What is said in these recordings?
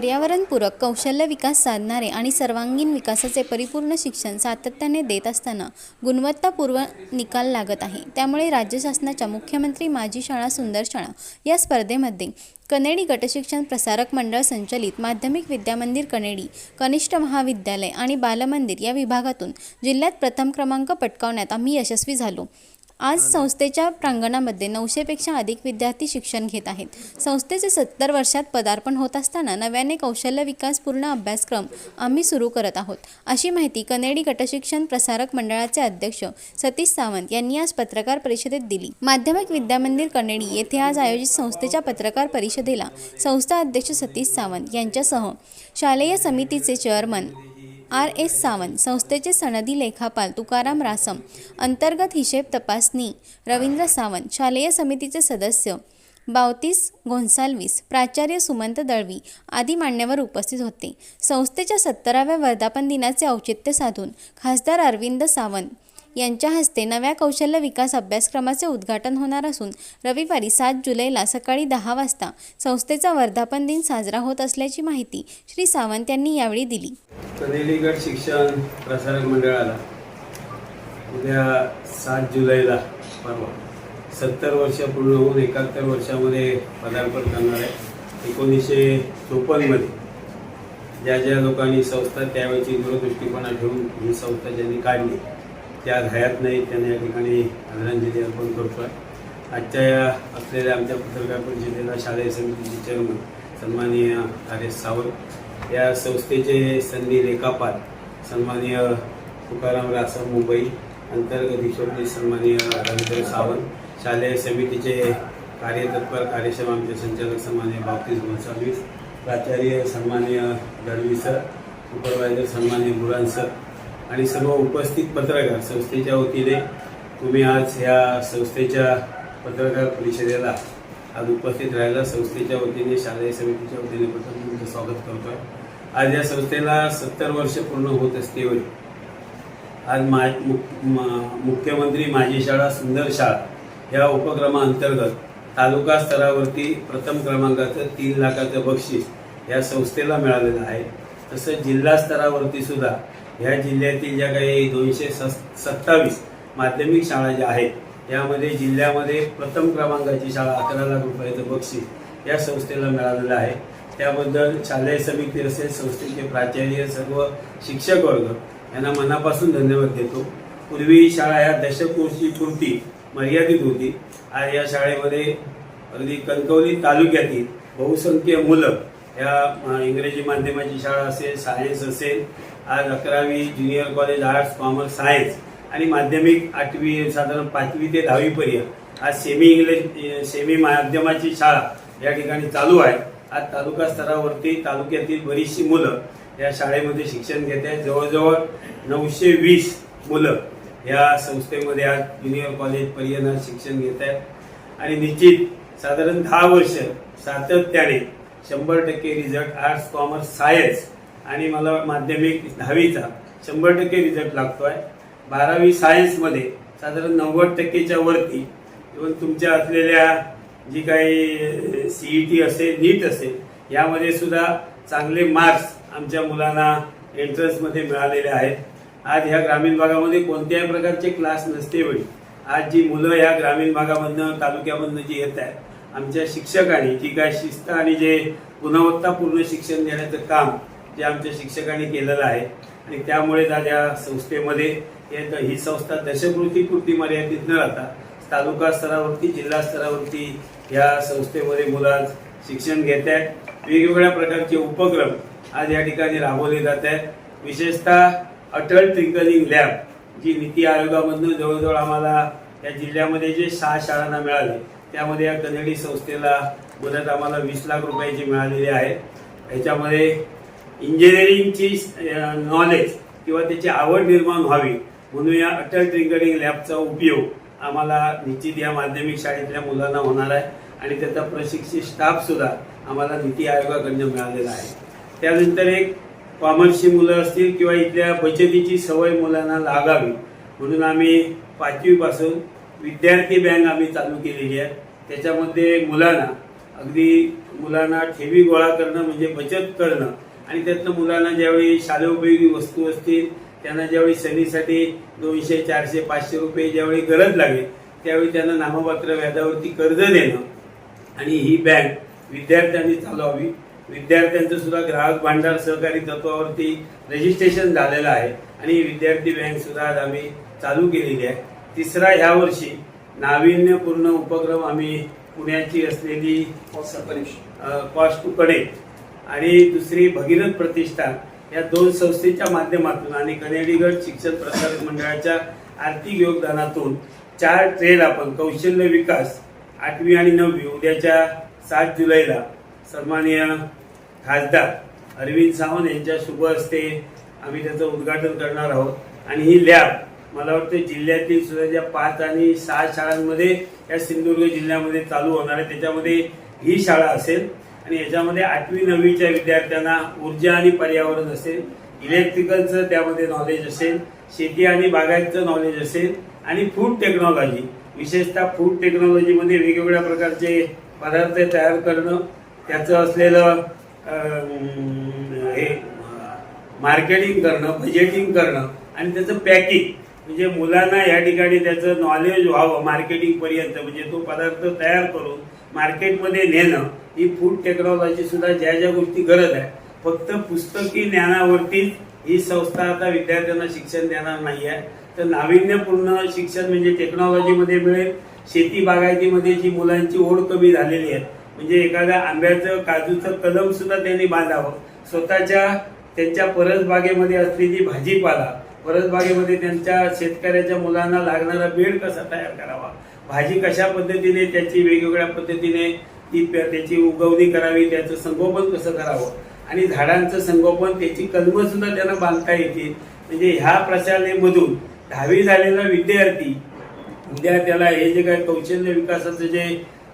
पर्यावरणपूरक कौशल्य विकास साधणारे आणि सर्वांगीण विकासाचे परिपूर्ण शिक्षण सातत्याने देत असताना गुणवत्तापूर्व निकाल लागत आहे. त्यामुळे राज्य शासनाच्या मुख्यमंत्री माझी शाळा सुंदर शाळा या स्पर्धेमध्ये कनेडी गटशिक्षण प्रसारक मंडळ संचलित माध्यमिक विद्यामंदिर कनेडी कनिष्ठ महाविद्यालय आणि बालमंदिर या विभागातून जिल्ह्यात प्रथम क्रमांक पटकावण्यात आम्ही यशस्वी झालो. आज संस्थेच्या प्रांगणामध्ये नऊशेपेक्षा अधिक विद्यार्थी शिक्षण घेत आहेत. संस्थेचे सत्तर वर्षात पदार्पण होत असताना नव्याने कौशल्य विकास पूर्ण अभ्यासक्रम आम्ही सुरू करत आहोत. अशी माहिती कनेडी गटशिक्षण प्रसारक मंडळाचे अध्यक्ष सतीश सावंत यांनी आज पत्रकार परिषदेत दिली. माध्यमिक विद्यामंदिर कनेडी येथे आज आयोजित संस्थेच्या पत्रकार परिषदेला संस्था अध्यक्ष सतीश सावंत यांच्यासह शालेय समितीचे चेअरमन आर एस सावंत संस्थेचे सनदी लेखापाल तुकाराम रासम अंतर्गत हिशेब तपासणी रवींद्र सावंत शालेय समितीचे सदस्य बावतीस गोन्साल्विस प्राचार्य सुमंत दळवी आदी मान्यवर उपस्थित होते. संस्थेच्या सत्तराव्या वर्धापन दिनाचे औचित्य साधून खासदार अरविंद सावंत यांच्या हस्ते नव्या कौशल्य विकास अभ्यासक्रमाचे उद्घाटन होणार असून रविवारी सात जुलैला सकाळी दहा वाजता संस्थेचा वर्धापन दिन साजरा होत असल्याची माहिती श्री सावंत यांनी यावेळी दिली. कनेलीगड शिक्षण प्रसारक मंडळाला उद्या सात जुलैला परवा सत्तर वर्ष पूर्ण होऊन एकाहत्तर वर्षामध्ये पदार्पण करणार आहे. एकोणीसशे चोपन्नमध्ये ज्या ज्या लोकांनी संस्था त्यावेळेची दूरदृष्टीपणा ठेवून ही संस्था ज्यांनी काढली त्या हयात नाही त्यांना या ठिकाणी आदरांजली अर्पण करतो आहे आजच्या या असलेल्या आमच्या पत्रकार परिषदेला शालेय समितीचे चेअरमन सन्माननीय आर एस सावंत या संस्थेचे संधी लेखापाल सन्माननीय तुकाराम रासम मुंबई अंतर्गत हिशोबने सन्माननीय रवींद्र सावंत शालेय समितीचे कार्यतत्पर कार्यक्षम आमचे संचालक सन्माननीय बाप्तीस गोन्साल्विस प्राचार्य सन्माननीय दळवी सर सुपरवायझर सन्माननीय बुरान सर आणि सर्व उपस्थित पत्रकार संस्थेच्या वतीने तुम्ही आज ह्या संस्थेच्या पत्रकार परिषदेला आज उपस्थित राहायला संस्थेच्या वतीने शालेय समितीच्या वतीने प्रथम तुमचं स्वागत करतोय. आज या संस्थेला सत्तर वर्ष पूर्ण होत असते वेळी आज मा मुख्यमंत्री माझी शाळा सुंदर शाळा या उपक्रमाअंतर्गत तालुका स्तरावरती प्रथम क्रमांकाचं तीन लाखाचं बक्षीस या संस्थेला मिळालेलं आहे. तसंच जिल्हा स्तरावरती सुद्धा ह्या जिल्ह्यातील ज्या काही दोनशे सत्तावीस माध्यमिक शाळा ज्या आहेत यामध्ये जिल्ह्यामध्ये प्रथम क्रमांकाची शाळा अकरा लाख रुपयाचं बक्षीस या संस्थेला मिळालेलं आहे. त्याबद्दल शालेय समिती असेल संस्थेचे प्राचार्य सर्व शिक्षक वर्ग यांना मनापासून धन्यवाद देतो. पूर्वी शाळा ह्या दशकोशी पुरती मर्यादित होती. आज या शाळेमध्ये अगदी कणकवली तालुक्यातील बहुसंख्य मुलं या इंग्रजी माध्यमाची शाळा असेल सायन्स असेल आज अकरावी junior college arts commerce science आणि माध्यमिक आठवी साधारण पाचवी ते दहावीपर्यंत आज सेमी इंग्लिश सेमी माध्यमाची शाळा या ठिकाणी चालू आहे. आज तालुका स्तरावरती तालुक्यातील बरीचशी मुलं या शाळेमध्ये शिक्षण घेत आहेत. जवळजवळ नऊशे वीस मुलं या संस्थेमध्ये आज ज्युनियर कॉलेजपर्यंत शिक्षण घेत आहेत. आणि निश्चित साधारण दहा वर्ष सातत्याने शंभर टक्के रिझल्ट आर्ट्स कॉमर्स सायन्स आणि मला माध्यमिक दहावीचा शंभर टक्के रिझल्ट लागतो आहे बारावी सायन्समध्ये साधारण नव्वद टक्केच्या वरती. इवन तुमच्या असलेल्या जी काही सी ई टी असेल नीट असेल यामध्ये सुद्धा चांगले मार्क्स आमच्या मुलांना एंट्रन्समध्ये मिळालेले आहेत. आज ह्या ग्रामीण भागामध्ये कोणत्याही प्रकारचे क्लास नसते वेळी आज जी मुलं ह्या ग्रामीण भागामधनं तालुक्यामधनं जी येत आहेत आमच्या शिक्षकांनी जी काय शिस्त आणि जे गुणवत्तापूर्ण शिक्षण देण्याचं काम जे आमच्या शिक्षकांनी केलेलं आहे. आणि त्यामुळे आज या संस्थेमध्ये ही संस्था दशकृती पुरती मर्यादित न राहता तालुका स्तरावरती जिल्हा स्तरावरती या संस्थेमध्ये मुलं शिक्षण घेत आहेत. वेगवेगळ्या प्रकारचे उपक्रम आज या ठिकाणी राबवले जात आहेत. विशेषतः अटल ट्रिंकलिंग लॅब जी नीती आयोगामधनं जवळजवळ आम्हाला या जिल्ह्यामध्ये जे सहा शाळांना मिळाले त्यामध्ये या कन्नडी संस्थेला मदत आम्हाला वीस लाख रुपयाची मिळालेली आहे. याच्यामध्ये इंजिनिअरिंगची नॉलेज किंवा त्याची आवड निर्माण व्हावी म्हणून या अटल ट्रिंकलिंग लॅबचा उपयोग आम्हाला निश्चित या माध्यमिक शाळेतल्या मुलांना होणार आहे आणि त्याचा प्रशिक्षित स्टाफसुद्धा आम्हाला नीती आयोगाकडनं मिळालेला आहे. त्यानंतर एक कॉमर्सची मुलं असतील किंवा इथल्या बचतीची सवय मुलांना लागावी म्हणून आम्ही पाचवीपासून विद्यार्थी बँक आम्ही चालू केलेली आहे. त्याच्यामध्ये मुलांना अगदी मुलांना ठेवी गोळा करणं म्हणजे बचत करणं आणि त्यातनं मुलांना ज्यावेळी शालेयोपयोगी वस्तू असतील त्यांना ज्यावेळी सणीसाठी दोनशे चारशे पाचशे रुपये ज्यावेळी गरज लागेल त्यावेळी त्यांना नाममात्र व्याजावरती कर्ज देणं. आणि ही बँक विद्यार्थ्यांनी चालवावी. विद्यार्थ्यांचं सुद्धा ग्राहक भांडार सहकारी तत्वावरती रजिस्ट्रेशन झालेलं आहे. आणि विद्यार्थी बँकसुद्धा आज आम्ही चालू केलेली आहे. तिसरा ह्या वर्षी नाविन्यपूर्ण उपक्रम आम्ही पुण्याची असलेली कॉस्टकडे आणि दुसरी भगीरथ प्रतिष्ठान या दोन संस्थेच्या माध्यमातून आणि कनेडीगड शिक्षण प्रसारक मंडळाच्या आर्थिक योगदानातून चार ट्रेल आपण कौशल्य विकास आठवी आणि नववी उद्याच्या सात जुलैला सन्माननीय खासदार अरविंद सावंत यांच्या शुभ हस्ते आम्ही त्याचं उद्घाटन करणार आहोत. आणि ही लॅब मला वाटतं जिल्ह्यातील सुद्धा ज्या पाच आणि सहा शाळांमध्ये या सिंधुदुर्ग जिल्ह्यामध्ये चालू होणार आहे त्याच्यामध्ये ही शाळा असेल. आणि याच्यामध्ये आठवी नववीच्या विद्यार्थ्यांना ऊर्जा आणि पर्यावरण असेल इलेक्ट्रिकलचं त्यामध्ये नॉलेज असेल शेती आणि बागायतचं नॉलेज असेल आणि फूड टेक्नॉलॉजी विशेषतः फूड टेक्नॉलॉजीमध्ये वेगवेगळ्या प्रकारचे पदार्थ तयार करणं त्याचं असलेलं हे मार्केटिंग करणं बजेटिंग करणं आणि त्याचं पॅकिंग म्हणजे मुलांना या ठिकाणी त्याचं नॉलेज व्हावं मार्केटिंगपर्यंत म्हणजे तो पदार्थ तयार करून मार्केटमध्ये नेणं ही फूड टेक्नॉलॉजी सुद्धा ज्या ज्या गोष्टी गरज आहे. फक्त पुस्तकी ज्ञानावरतीच ही संस्था आता विद्यार्थ्यांना शिक्षण देणार नाही आहे. तर नाविन्यपूर्ण शिक्षण म्हणजे टेक्नॉलॉजीमध्ये मिळेल. शेती बागायतीमध्ये जी मुलांची ओढ कमी झालेली आहे. म्हणजे एखाद्या आंब्याचं काजूचं कलम सुद्धा त्यांनी बांधावं. स्वतःच्या त्यांच्या परसबागेमध्ये असलेली भाजीपाला परसबागेमध्ये त्यांच्या शेतकऱ्याच्या मुलांना लागणारा बेड कसा तयार करावा? भाजी कशा पद्धतीने त्याची वेगवेगळ्या पद्धतीने ती त्याची उगवणी करावी त्याचं संगोपन कसं करावं? आणि झाडांचं संगोपन त्याची कलमं सुद्धा त्यांना बांधता येतील. म्हणजे ह्या प्रशालेमधून दहावी झालेला विद्यार्थी उद्या त्याला हे जे काय कौशल्य विकासाचं जे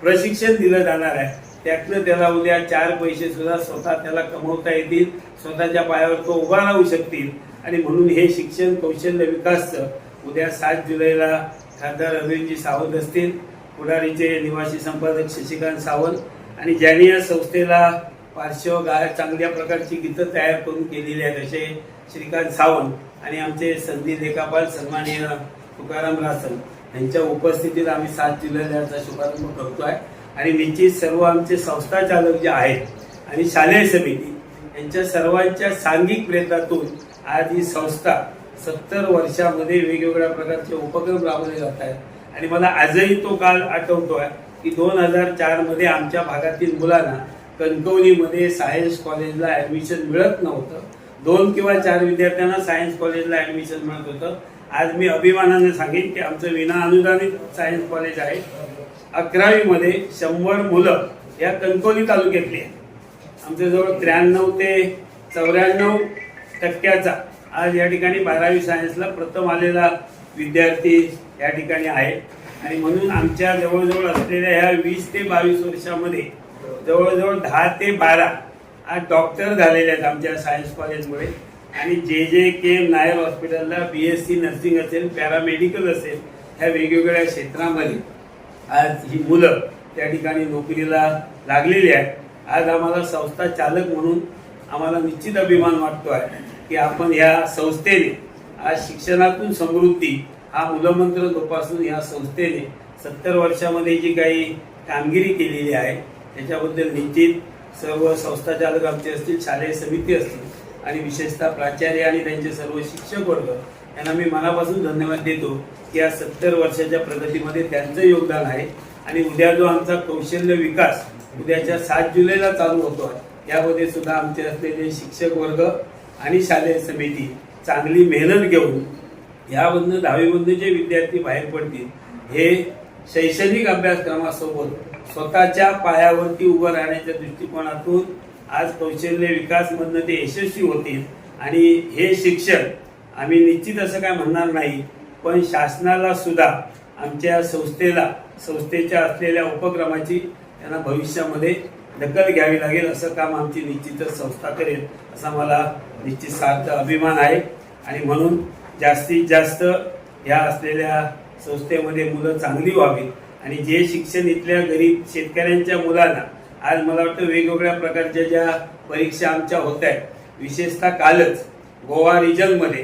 प्रशिक्षण दिलं जाणार आहे त्यातनं त्याला उद्या चार पैसे सुद्धा स्वतः त्याला कमवता येतील स्वतःच्या पायावर तो उभा राहू शकतील. आणि म्हणून हे शिक्षण कौशल्य विकासचं उद्या सात जुलैला खासदार अरविंदजी सावंत असतील पुढारीचे निवासी संपादक शशिकांत सावंत. आणि ज्यांनी या संस्थेला पार्श्व गाय चांगल्या प्रकारची गीतं तयार करून केलेली आहेत असे श्रीकांत सावंत आणि आमचे संधी लेखापाल सन्माननीय तुकाराम रासन यांच्या उपस्थितीत आम्ही सात जुलैला याचा शुभारंभ आहे आणि निश्चित सर्व आमचे संस्था चालक जे आहेत आणि शालेय समिती यांच्या सर्वांच्या सांघिक प्रयत्नातून आज ही संस्था सत्तर वर्षामध्ये वेगवेगळ्या प्रकारचे उपक्रम राबवले जात आहेत. आणि मला आजही तो काळ आठवतो आहे की दोन हजार चारमध्ये आमच्या भागातील मुलांना कणकवलीमध्ये सायन्स कॉलेजला ॲडमिशन मिळत नव्हतं. दोन किंवा चार विद्यार्थ्यांना सायन्स कॉलेजला ॲडमिशन मिळत होतं. आज मी अभिमानाने सांगेन की आमचं विना अनुदानित सायन्स कॉलेज आहे. अकरावीमध्ये शंभर मुलं या कणकवली तालुक्यातली आहेत. आमच्या जवळ त्र्याण्णव ते चौऱ्याण्णव टक्क्याचा आज या ठिकाणी बारावी सायन्सला प्रथम आलेला विद्यार्थी या ठिकाणी आहे. आणि म्हणून आमच्या जवळजवळ असलेल्या ह्या वीस ते बावीस वर्षामध्ये जवळजवळ दहा ते बारा आज डॉक्टर झालेले आहेत आमच्या सायन्स कॉलेजमुळे आणि जे जे के नायर हॉस्पिटलला बी एस सी नर्सिंग असेल पॅरामेडिकल असेल ह्या वेगवेगळ्या क्षेत्रामध्ये आज ही मुलं त्या ठिकाणी नोकरीला लागलेली आहेत. आज आम्हाला संस्था चालक म्हणून आम्हाला निश्चित अभिमान वाटतो आहे की आपण ह्या संस्थेने आज शिक्षणातून समृद्धी हा मूलमंत्र जोपासून या संस्थेने सत्तर वर्षामध्ये जी काही कामगिरी केलेली आहे त्याच्याबद्दल निश्चित सर्व संस्था चालक आमचे असतील शालेय समिती असतील आणि विशेषतः प्राचार्य आणि त्यांचे सर्व शिक्षक वर्ग यांना मी मनापासून धन्यवाद देतो की या सत्तर वर्षाच्या प्रगतीमध्ये त्यांचं योगदान आहे. आणि उद्या जो आमचा कौशल्य विकास उद्याच्या सात जुलैला चालू होतो आहे यामध्ये सुद्धा आमचे असलेले शिक्षक वर्ग आणि शालेय समिती चांगली मेहनत घेऊन यामधनं दहावीमधनं जे विद्यार्थी बाहेर पडतील हे शैक्षणिक अभ्यासक्रमासोबत स्वतःच्या पायावरती उभं राहण्याच्या दृष्टिकोनातून आज कौशल्य विकासमधनं ते यशस्वी होतील. आणि हे शिक्षण आम्ही निश्चित असं काय म्हणणार नाही पण शासनाला सुद्धा आमच्या संस्थेला संस्थेच्या असलेल्या उपक्रमाची त्यांना भविष्यामध्ये दखल घ्यावी लागेल असं काम आमची निश्चितच संस्था करेल असा मला निश्चित सार्थ अभिमान आहे. आणि म्हणून जास्तीत जास्त ह्या असलेल्या संस्थेमध्ये मुलं चांगली व्हावीत. आणि जे शिक्षण इथल्या गरीब शेतकऱ्यांच्या मुलांना आज मला वाटतं वेगवेगळ्या प्रकारच्या ज्या परीक्षा आमच्या होत आहेत विशेषतः कालच गोवा रिजनमध्ये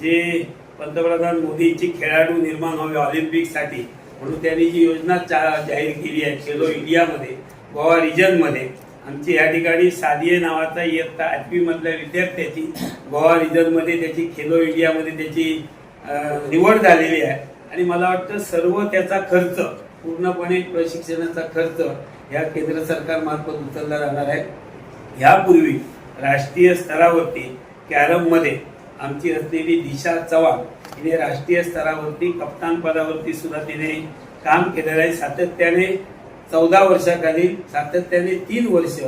जे पंतप्रधान मोदींची खेळाडू निर्माण व्हावे ऑलिम्पिकसाठी म्हणून त्यांनी जी योजना चा- जाहीर केली आहे खेलो इंडियामध्ये गोवा रिजनमध्ये आमची या ठिकाणी सादिये नावाचा इयत्ता आठवीमधल्या विद्यार्थ्याची गोवा रिजनमध्ये त्याची खेलो इंडियामध्ये त्याची निवड झालेली आहे. आणि मला वाटतं सर्व त्याचा खर्च पूर्णपणे प्रशिक्षणाचा खर्च या केंद्र सरकारमार्फत उचलला जाणार आहे. यापूर्वी राष्ट्रीय स्तरावरती कॅरममध्ये आमची असलेली दिशा चव्हाण तिने राष्ट्रीय स्तरावरती कप्तान पदावरती सुद्धा तिने काम केलेलं आहे. सातत्याने चौदा वर्षाखालील सातत्याने तीन वर्ष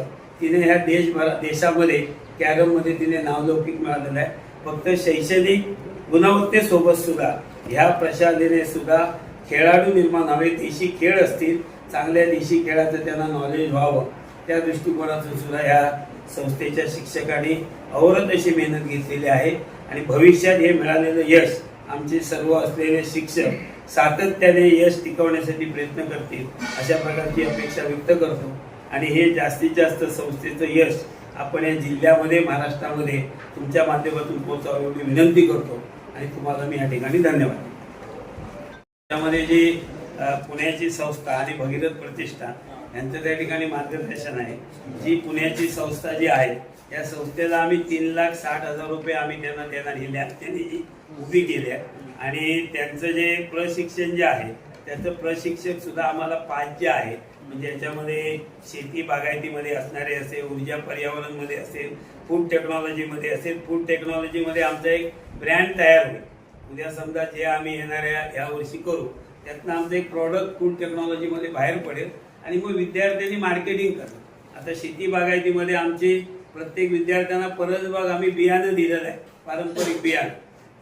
तिने ह्या देशभर देशामध्ये कॅरममध्ये तिने नावलौकिक मिळालेलं आहे. फक्त शैक्षणिक गुणवत्तेसोबत सुद्धा ह्या प्रशालेने सुद्धा खेळाडू निर्माण हवेत. देशी खेळ असतील चांगल्या देशी खेळाचं त्यांना नॉलेज व्हावं. त्या दृष्टिकोनातून सुद्धा ह्या संस्थेच्या शिक्षकांनी अवरत अशी मेहनत घेतलेली आहे. आणि भविष्यात हे मिळालेलं यश आमचे सर्व असलेले शिक्षक सातत्याने यश टिकवण्यासाठी प्रयत्न करतील अशा प्रकारची अपेक्षा व्यक्त करतो. आणि हे जास्तीत जास्त संस्थेचं यश आपण या जिल्ह्यामध्ये महाराष्ट्रामध्ये तुमच्या माध्यमातून पोहोचावं एवढी विनंती करतो. आणि तुम्हाला मी या ठिकाणी धन्यवाद त्यामध्ये जी पुण्याची संस्था आणि भगीरथ प्रतिष्ठान यांचं त्या ठिकाणी मार्गदर्शन आहे. जी पुण्याची संस्था जी आहे या संस्थेला आम्ही तीन लाख साठ हजार रुपये आम्ही त्यांना त्यांना दिल्या त्यांनी उभी केली आहे. आणि त्यांचं जे प्रशिक्षण जे आहे त्याचं प्रशिक्षक सुद्धा आम्हाला पाच जे आहे. म्हणजे याच्यामध्ये शेती बागायतीमध्ये असणारे असेल ऊर्जा पर्यावरणमध्ये असेल फूड टेक्नॉलॉजीमध्ये असेल फूड टेक्नॉलॉजीमध्ये आमचा एक ब्रँड तयार होईल. उद्या समजा जे आम्ही येणाऱ्या या वर्षी करू त्यातनं आमचं एक प्रॉडक्ट फूड टेक्नॉलॉजीमध्ये बाहेर पडेल. आणि मग विद्यार्थ्यांनी मार्केटिंग करणं. आता शेती बागायतीमध्ये आमचे प्रत्येक विद्यार्थ्यांना परसबाग आम्ही बियाणं दिलेलं आहे. पारंपरिक बियाणं.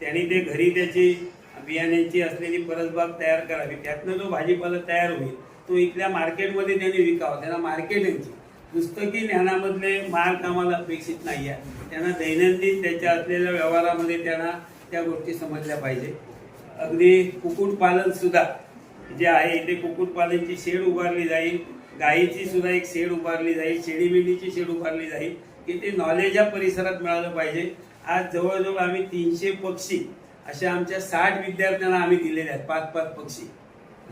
त्यांनी ते घरी त्याची बियाण्यांची असलेली परसबाग तयार करावी. त्यातनं जो भाजीपाला तयार होईल तो इथल्या मार्केटमध्ये त्यांनी विकावा. त्यांना मार्केटिंगची. पुस्तकी ज्ञानामधले मार्क आम्हाला अपेक्षित नाही आहे त्यांना दैनंदिन त्याच्या असलेल्या व्यवहारामध्ये त्यांना त्या गोष्टी समजल्या पाहिजे. अगदी कुक्कुटपालन सुद्धा जे आहे इथे कुक्कुटपालनची शेड उभारली जाईल गायीची सुद्धा एक शेड उभारली जाईल शेळीमेंढीची शेड उभारली जाईल की ते नॉलेज या परिसरात मिळालं पाहिजे. आज जवळजवळ आम्ही तीनशे पक्षी अशा आमच्या साठ विद्यार्थ्यांना आम्ही दिलेले आहेत पाच पाच पक्षी.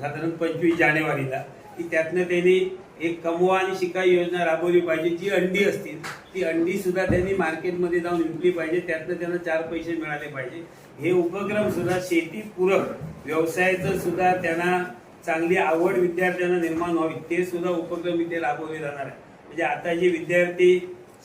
साधारण पंचवीस जानेवारीला. की त्यातनं त्यांनी एक कमवा आणि शिकाई योजना राबवली पाहिजे जी अंडी असतील ती अंडी सुद्धा त्यांनी मार्केटमध्ये जाऊन विकली पाहिजे त्यातनं त्यांना चार पैसे मिळाले पाहिजे. हे उपक्रम सुद्धा शेतीपूरक व्यवसायाचं सुद्धा त्यांना चांगली आवड विद्यार्थ्यांना निर्माण व्हावी ते सुद्धा उपक्रम इथे राबवले जाणार आहे. म्हणजे आता जे विद्यार्थी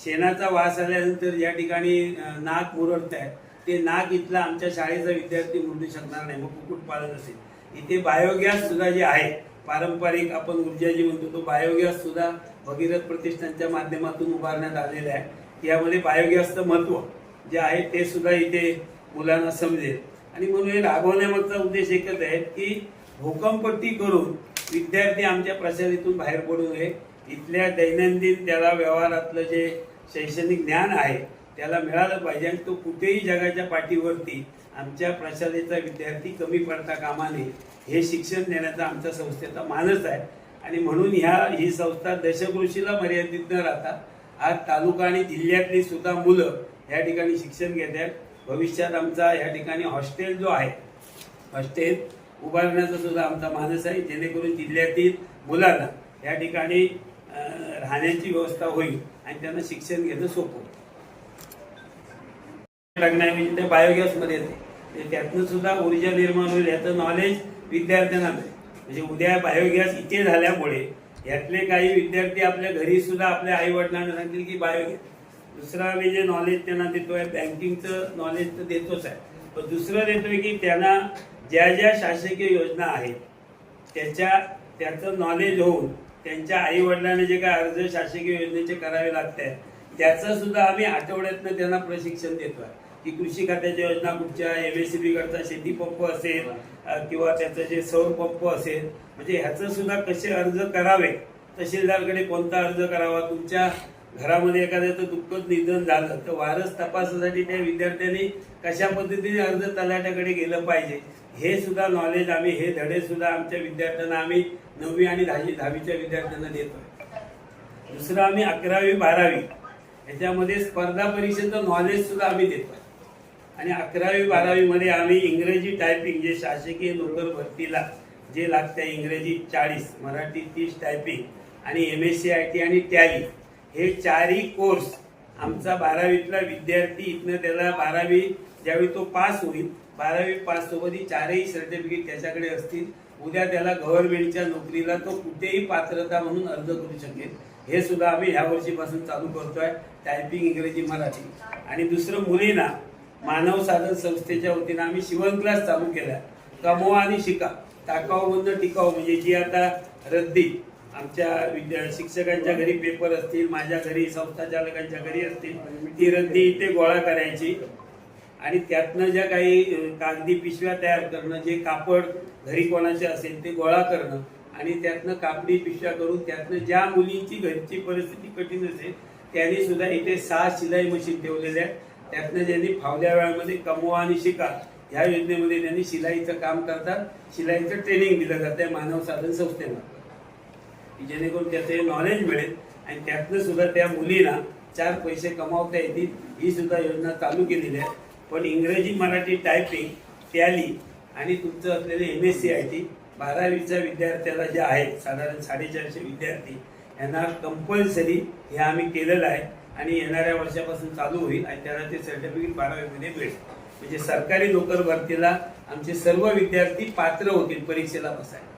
शेणाचा वास आल्यानंतर या ठिकाणी नाक मुरडत आहे ते नाक इथला आमच्या शाळेचा विद्यार्थी मुरडू शकणार नाही मग कुक्कुटपालन असेल. इथे बायोगॅस सुद्धा जे आहे पारंपरिक आपण ऊर्जा जी म्हणतो तो बायोगॅस सुद्धा भगीरथ प्रतिष्ठानच्या माध्यमातून उभारण्यात आलेला आहे. यामध्ये बायोगॅसचं महत्त्व जे आहे ते सुद्धा इथे मुलांना समजेल. आणि म्हणून हे राबवण्यामागचा उद्देश एकच आहे की भूकंपट्टी करून विद्यार्थी आमच्या प्रशालेतून बाहेर पडू नये. इथल्या दैनंदिन त्याला व्यवहारातलं जे शैक्षणिक ज्ञान आहे त्याला मिळालं पाहिजे आणि तो कुठेही जगाच्या पाठीवरती आमच्या प्रशालेचा विद्यार्थी कमी पडता कामा नये हे शिक्षण देण्याचा आमच्या संस्थेचा मानस आहे. आणि म्हणून ह्या ही संस्था दशकृषीला मर्यादित न राहता आज तालुका आणि जिल्ह्यातली सुद्धा मुलं या ठिकाणी शिक्षण घेत आहेत. भविष्यात आमचा या ठिकाणी हॉस्टेल जो आहे हॉस्टेल उभारण्याचा सुद्धा आमचा मानस आहे. जेणेकरून जिल्ह्यातील मुलांना या ठिकाणी राहण्याची व्यवस्था होईल आणि त्यांना शिक्षण घेणं सोपं होईल. ते बायोगॅसमध्ये येते. त्यातनं सुद्धा ऊर्जा निर्माण होईल याचं नॉलेज विद्यार्थ्यांना मिळेल म्हणजे उद्या बायोगॅस इथे झाल्यामुळे यातले काही विद्यार्थी आपल्या घरी सुद्धा आपल्या आई वडिलांना सांगतील की बायोगॅस दुसरं आम्ही जे नॉलेज त्यांना देतो आहे बँकिंगचं नॉलेज तर देतोच आहे. पण दुसरं देतोय की त्यांना ज्या ज्या शासकीय योजना आहेत त्याच्या त्याचं नॉलेज होऊन त्यांच्या आई वडिलांना जे काय अर्ज शासकीय योजनेचे करावे लागतात त्याचं सुद्धा आम्ही आठवड्यातनं त्यांना प्रशिक्षण देतोय. की कृषी खात्याच्या योजना कुठच्या एम एस सी बी करता शेती पंप असेल किंवा त्याचं जे सौर पंप असेल म्हणजे ह्याचं सुद्धा कसे अर्ज करावे? तहसीलदारकडे कोणता अर्ज करावा? तुमच्या घरामध्ये एखाद्याचं दुःखद निधन झालं तर वारस तपासासाठी त्या विद्यार्थ्यांनी कशा पद्धतीने अर्ज तलाट्याकडे गेलं पाहिजे? हे सुद्धा नॉलेज आम्ही हे धडे सुद्धा आमच्या विद्यार्थ्यांना आम्ही नववी आणि दहावी दहावीच्या विद्यार्थ्यांना देतो दुसरं आम्ही अकरावी बारावी याच्यामध्ये स्पर्धा परीक्षेचं नॉलेज सुद्धा आम्ही देतो आणि अकरावी बारावीमध्ये आम्ही इंग्रजी टायपिंग जे शासकीय नोकर भरतीला जे लागते इंग्रजी चाळीस मराठी तीस टायपिंग आणि M S C I T आणि टॅली हे चारही कोर्स आमचा बारावीतला विद्यार्थी इथनं त्याला बारावी ज्यावेळी तो पास होईल बारावी पास सोबत ही चारही सर्टिफिकेट त्याच्याकडे असतील उद्या त्याला गव्हर्नमेंटच्या नोकरीला तो कुठेही पात्रता म्हणून अर्ज करू शकेल. हे सुद्धा आम्ही ह्या वर्षीपासून चालू करतोय टायपिंग इंग्रजी मराठी. आणि दुसरं मुलींना मानव साधन संस्थेच्या वतीनं आम्ही शिवण क्लास चालू केला कमवा आणि शिका टाकाऊ बंद टिकाऊ. म्हणजे जी आता रद्दी आमच्या विद्या शिक्षकांच्या घरी पेपर असतील माझ्या घरी संस्था चालकांच्या घरी असतील ती रद्दी इथे गोळा करायची. आणि त्यातनं ज्या काही कागदी पिशव्या तयार करणं जे कापड घरी कोणाचे असेल ते गोळा करणं आणि त्यातनं कापडी पिशव्या करून त्यातनं ज्या मुलींची घरची परिस्थिती कठीण असेल त्यांनी सुद्धा इथे सहा शिलाई मशीन ठेवलेल्या आहेत. त्यातनं ज्यांनी फावल्या वेळामध्ये कमवा आणि शिका ह्या योजनेमध्ये त्यांनी शिलाईचं काम करतात शिलाईचं ट्रेनिंग दिलं जातं मानव साधन संस्थेला की जेणेकरून त्याचे नॉलेज मिळेल आणि त्यातनं सुद्धा त्या मुलीला चार पैसे कमावता येतील ही सुद्धा योजना चालू केलेली आहे. पण इंग्रजी मराठी टायपिंग टॅली आणि तुमचं असलेले M S C I T बारावीच्या विद्यार्थ्याला जे आहेत साधारण साडेचारशे विद्यार्थी यांना कंपल्सरी हे आम्ही केलेलं आहे. आणि येणाऱ्या वर्षापासून चालू होईल आणि त्यांना ते सर्टिफिकेट बारावीमध्ये मिळेल. म्हणजे सरकारी नोकर भरतीला आमचे सर्व विद्यार्थी पात्र होतील परीक्षेला बसायला.